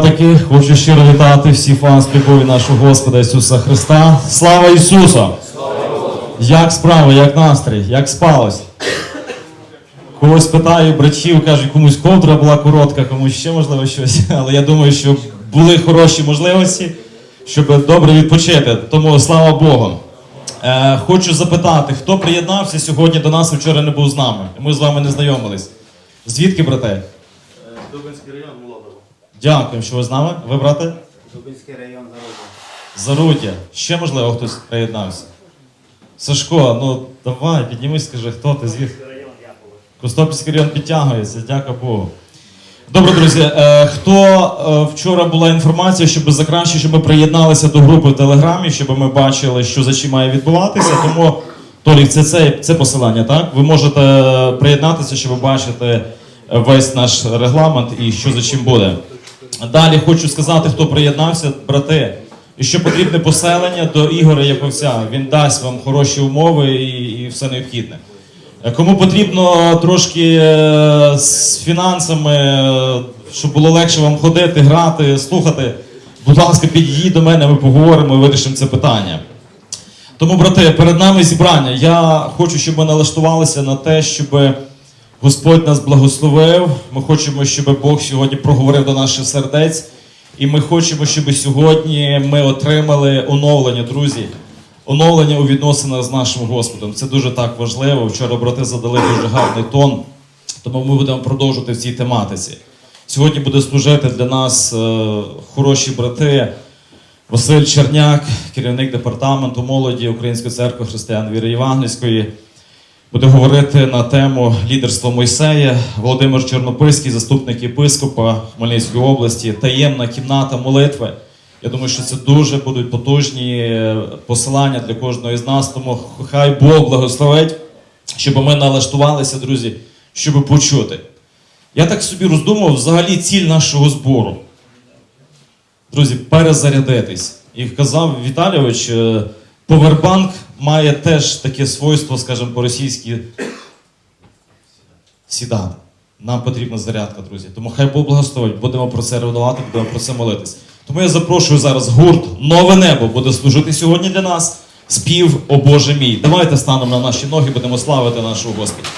братики, хочу щиро вітати вас з любові нашого Господа Ісуса Христа. Слава Ісусу! Як справи, як настрій, як спалось? Когось питаю, братів, кажуть, комусь ковдра була коротка, комусь ще можливо щось. Але я думаю, що були хороші можливості, щоб добре відпочити. Тому слава Богу. Е, хочу запитати, хто приєднався сьогодні до нас, вчора не був з нами. Ми з вами не знайомились. Звідки, брате? Дубинський район Дякую, що ви з нами. Ви, брате? Дубинський район Зародня. Заруддя. Ще, можливо, хтось приєднався. Сашко, ну давай, піднімись, скажи, хто ти звідки? Костопільський район підтягується, дякую Богу. Добре, друзі, е, хто е, вчора була інформація, щоб за краще, щоб ми приєдналися до групи в Телеграмі, щоб ми бачили, що за чим має відбуватися. Тому, Толік, це, це, це посилання, так? Ви можете е, приєднатися, щоб бачити весь наш регламент і що за чим буде. Далі хочу сказати, хто приєднався, брати, що потрібне поселення до Ігоря Яковця. Він дасть вам хороші умови і, і все необхідне. Е, Кому потрібно трошки е, з фінансами, е, щоб було легше вам ходити, грати, слухати, будь ласка, під'їдь до мене, ми поговоримо і вирішимо це питання. Тому, брати, перед нами зібрання. Я хочу, щоб ми налаштувалися на те, щоб Господь нас благословив. Ми хочемо, щоб Бог сьогодні проговорив до наших сердець. І ми хочемо, щоб сьогодні ми отримали оновлення, друзі. Оновлення у відносинах з нашим Господом. Це дуже так важливо. Вчора брати задали дуже гарний тон, тому ми будемо продовжувати в цій тематиці. Сьогодні буде служити для нас е, хороші брати. Василь Черняк, керівник департаменту молоді Української церкви християн віри Євангельської, буде говорити на тему лідерства Мойсея, Володимир Чорнопильський, заступник єпископа Хмельницької області, таємна кімната молитви. Я думаю, що це дуже будуть потужні е, посилання для кожного із нас. Тому хай Бог благословить, щоб ми налаштувалися, друзі, щоб почути. Я так собі роздумав, взагалі ціль нашого збору. Друзі, перезарядитись. І казав Віталійович, е, повербанк має теж таке свойство, скажімо, по-російськи сідати. Нам потрібна зарядка, друзі. Тому хай Бог благословить, будемо про це ревнувати, будемо про це молитись. Тому я запрошую зараз гурт Нове небо буде служити сьогодні для нас. Спів, о Боже мій. Давайте станемо на наші ноги, будемо славити нашого Господа.